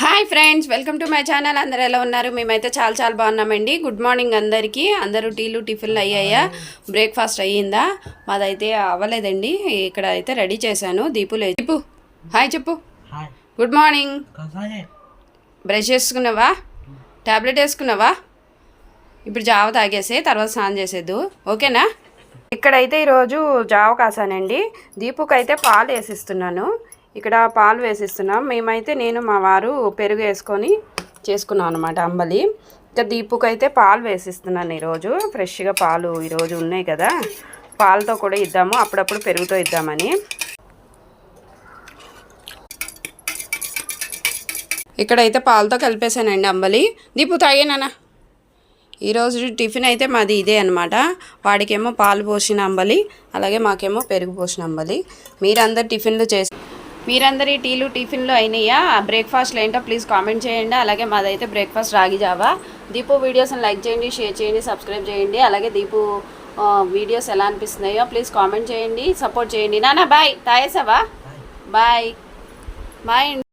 Hi friends welcome to my channel. అందరు ఎలా ఉన్నారు? మేమైతే చాలా చాలా బాగున్నామండి. గుడ్ మార్నింగ్ అందరికీ. అందరూ టీలు టిఫిన్లు అయ్యాయా? బ్రేక్ఫాస్ట్ అయ్యిందా? మాదైతే అవ్వలేదండి. ఇక్కడ అయితే రెడీ చేశాను. దీపు హాయ్ చెప్పు. Hi good morning. బ్రష్ చేసుకున్నావా? టాబ్లెట్ వేసుకున్నావా? ఇప్పుడు జావ తాగేసే తర్వాత స్నానం చేసేద్దు. ఓకేనా? ఇక్కడైతే ఈరోజు జావ కాసానండి. దీపుకి అయితే పాలు వేసిస్తున్నాను. ఇక్కడ పాలు వేసిస్తున్నాం. మేమైతే నేను మా వారు పెరుగు వేసుకొని చేసుకున్నాం అనమాట అంబలి. ఇంకా దీపుకి అయితే పాలు వేసిస్తున్నాను ఈరోజు. ఫ్రెష్గా పాలు ఈరోజు ఉన్నాయి కదా. పాలతో కూడా ఇద్దాము. అప్పుడప్పుడు పెరుగుతో ఇద్దామని. ఇక్కడైతే పాలతో కలిపేశానండి అంబలి. దీపు తాగేనా ఈరోజు టిఫిన్ అయితే మాది ఇదే అనమాట వాడికేమో పాలు పోసిన అంబలి అలాగే మాకేమో పెరుగు పోసిన అంబలి. మీరందరు టిఫిన్లు చేసి మీరందరి టీలు టిఫిన్లు అయినాయా? బ్రేక్ఫాస్ట్లు ఏంటో ప్లీజ్ కామెంట్ చేయండి. అలాగే మాదైతే బ్రేక్ఫాస్ట్ రాగి జావా. దీపు వీడియోస్ని లైక్ చేయండి షేర్ చేయండి సబ్స్క్రైబ్ చేయండి. అలాగే దీపు వీడియోస్ ఎలా అనిపిస్తున్నాయో ప్లీజ్ కామెంట్ చేయండి సపోర్ట్ చేయండి. నానా బాయ్. తాయేసావా? బాయ్. బాయ్.